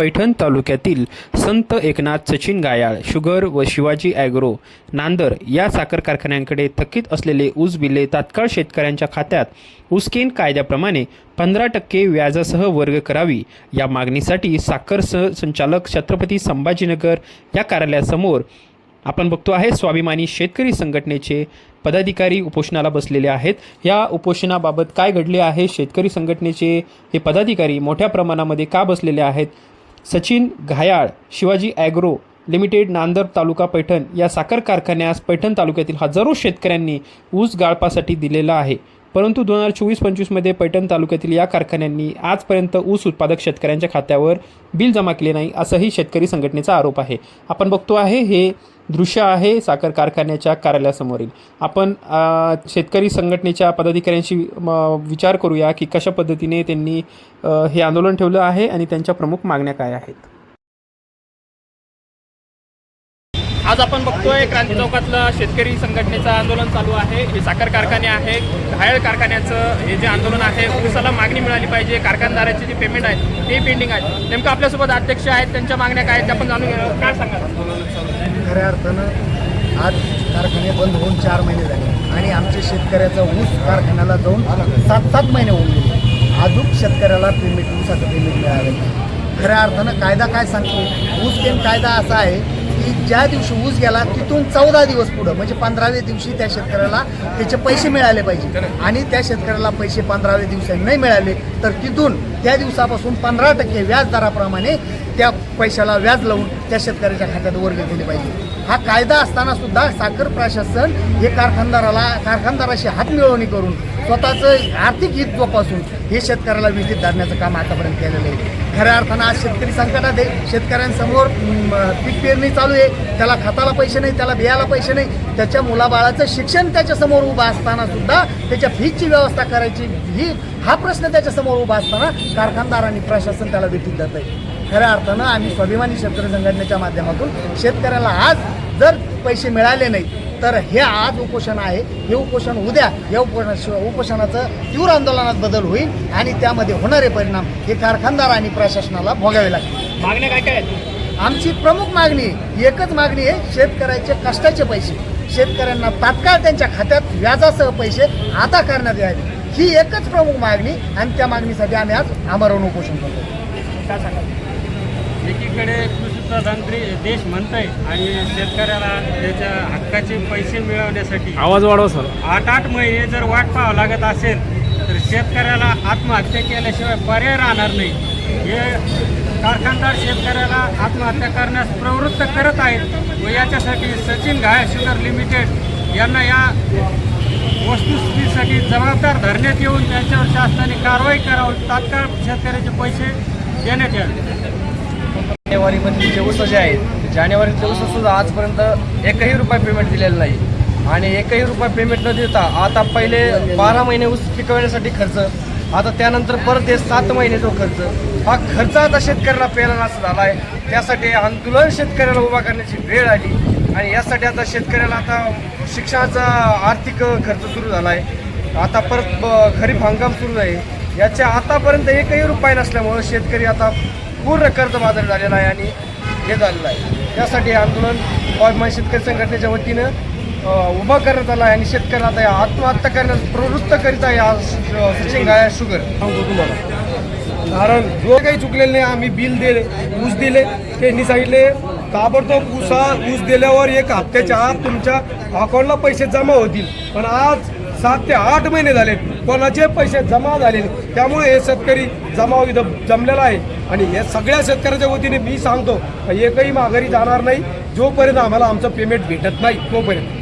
पैठण तालुक्यातील संत एकनाथ सचिन गायाळ शुगर व शिवाजी ॲग्रो नांदर या साखर कारखान्यांकडे थकीत असलेले ऊस बिले तात्काळ शेतकऱ्यांच्या खात्यात. ऊसकेन कायद्याप्रमाणे पंधरा टक्के व्याजासह वर्ग करावी. या मागणीसाठी साखर सह संचालक छत्रपती संभाजीनगर या कार्यालयासमोर आपण बघतो आहे स्वाभिमानी शेतकरी संघटनेचे पदाधिकारी उपोषणाला बसलेले आहेत. या उपोषणाबाबत काय घडले आहे? शेतकरी संघटनेचे हे पदाधिकारी मोठ्या प्रमाणामध्ये का बसलेले आहेत? सचिन घायाळ शिवाजी ॲग्रो लिमिटेड नांदर तालुका पैठण या साखर कारखान्यास पैठण तालुक्यातील हजारो शेतकऱ्यांनी ऊस गाळपासाठी दिलेला आहे. परंतु दोन हजार चोवीस पंचवीसमध्ये पैठण तालुक्यातील या कारखान्यांनी आजपर्यंत ऊस उत्पादक शेतकऱ्यांच्या खात्यावर बिल जमा केले नाही असंही शेतकरी संघटनेचा आरोप आहे. आपण बघतो आहे हे दृश्य आहे साखर कारखान्याच्या कार्यालयासमोरील. आपण शेतकरी संघटनेच्या पदाधिकाऱ्यांशी विचार करूया की कशा पद्धतीने त्यांनी हे आंदोलन ठेवलं आहे आणि त्यांच्या प्रमुख मागण्या काय आहेत. आज आपण बघतोय क्रांती चौकातलं शेतकरी संघटनेचं आंदोलन चालू आहे. हे साखर कारखाने आहे घायल कारखान्याचं हे जे आंदोलन आहे ऊसाला मागणी मिळाली पाहिजे कारखानदाराची जी पेमेंट आहे ते पेंडिंग आहे नेमकं आपल्यासोबत अध्यक्ष आहेत त्यांच्या मागण्या काय आहेत त्या आपण जाणून घेणार काय सांगाल? खऱ्या अर्थानं आज कारखाने बंद होऊन चार महिने झाले आणि आमच्या शेतकऱ्याचा ऊस कारखान्याला जाऊन सात सात महिने होऊन गेले. अजून शेतकऱ्याला पेमेंट ऊसाचं पेमेंट मिळालं खऱ्या अर्थानं कायदा काय सांगतो? ऊस केम कायदा असा आहे की ज्या दिवशी ऊस गेला तिथून चौदा दिवस पुढं म्हणजे पंधराव्या दिवशी त्या शेतकऱ्याला त्याचे पैसे मिळाले पाहिजे. आणि त्या शेतकऱ्याला पैसे पंधराव्या दिवसांनी नाही मिळाले तर तिथून त्या दिवसापासून पंधरा टक्के व्याज दराप्रमाणे त्या पैशाला व्याज लावून त्या शेतकऱ्याच्या खात्यात वर्ग केले पाहिजे. हा कायदा असताना सुद्धा साखर प्रशासन हे कारखानदाराला कारखानदाराशी हात मिळवणी करून स्वतःचं आर्थिक हित जोपासून हे शेतकऱ्याला विहित धरण्याचं काम आतापर्यंत केलेलं आहे. खऱ्या अर्थानं आज शेतकरी संकटात आहे. शेतकऱ्यांसमोर पीक पेरणी चालू आहे. त्याला खताला पैसे नाही त्याला बियाला पैसे नाही. त्याच्या मुलाबाळाचं शिक्षण त्याच्यासमोर उभं असताना सुद्धा त्याच्या फीजची व्यवस्था करायची ही हा प्रश्न त्याच्यासमोर उभा असताना कारखानदार आणि प्रशासन त्याला विठीत धरत आहे. खऱ्या अर्थानं आम्ही स्वाभिमानी शेतकरी संघटनेच्या माध्यमातून शेतकऱ्याला आज जर पैसे मिळाले नाही तर हे आज उपोषण आहे. हे उपोषण उद्या या उपोषण उपोषणाचं तीव्र आंदोलनात बदल होईल आणि त्यामध्ये होणारे परिणाम हे कारखानदार आणि प्रशासनाला भोगावे लागतील. मागण्या काय काय आमची प्रमुख मागणी एकच मागणी आहे शेतकऱ्याचे कष्टाचे पैसे. शेतकऱ्यांना तात्काळ त्यांच्या खात्यात व्याजासह पैसे आता करण्यात यावे ही एकच प्रमुख मागणी आणि त्या मागणीसाठी आम्ही आज आमरण उपोषण करतो. काय एकीकडे दे- देश म्हणतंय आणि शेतकऱ्याला त्याच्या हक्काचे पैसे मिळवण्यासाठी. आवाज वाढवा सर. आठ आठ महिने जर वाट पाहावं लागत असेल तर शेतकऱ्याला आत्महत्या केल्याशिवाय पर्याय राहणार नाही. हे कारखानदार शेतकऱ्याला आत्महत्या करण्यास प्रवृत्त करत आहेत व याच्यासाठी सचिन घाय शुगर लिमिटेड यांना या वस्तुस्थितीसाठी जबाबदार धरण्यात येऊन त्यांच्यावर शासनाने कारवाई करावी तात्काळ शेतकऱ्याचे पैसे देण्यात यावे. जानेवारीमधले जे ऊस जे आहेत जानेवारीतले ऊस आजपर्यंत एकही रुपया पेमेंट दिलेलं नाही. आणि एकही रुपया पेमेंट न देता आता पहिले बारा महिने ऊस पिकवण्यासाठी खर्च आता त्यानंतर परत हे सात महिने जो खर्च हा खर्च आता शेतकऱ्याला पेला असं झाला आहे त्यासाठी आंदोलन शेतकऱ्याला उभा करण्याची वेळ आली आणि यासाठी आता शेतकऱ्याला आता शिक्षणाचा आर्थिक खर्च सुरू झाला आहे आता परत खरीप हंगाम सुरू आहे. याच्या आतापर्यंत एकही रुपये नसल्यामुळं शेतकरी आता पूर्ण कर्जबाजारी झालेला आहे आणि हे झालेलं आहे. त्यासाठी हे आंदोलन स्वाभिमान शेतकरी संघटनेच्या वतीनं उभा करण्यात आला आहे आणि शेतकऱ्यांना आता आत्महत्या करण्यास प्रवृत्त करीत आहे आज सचिन गाया शुगर. सांगतो तुम्हाला कारण जो काही चुकलेलं नाही आम्ही बिल दिले ऊस दिले त्यांनी सांगितले ताबडतोब ऊसा ऊस दिल्यावर एक हप्त्याच्या आत तुमच्या अकाउंटला पैसे जमा होतील. पण आज सात ते आठ महिने झाले. कोणाचे पैसे जमा झाले त्यामुळे हे शेतकरी जमाव इथं जमलेला आहे. आणि हे सगळ्या शेतकऱ्याच्या वतीने मी सांगतो एकही माघारी जाणार नाही. जोपर्यंत आम्हाला आमचं पेमेंट भेटत नाही तोपर्यंत.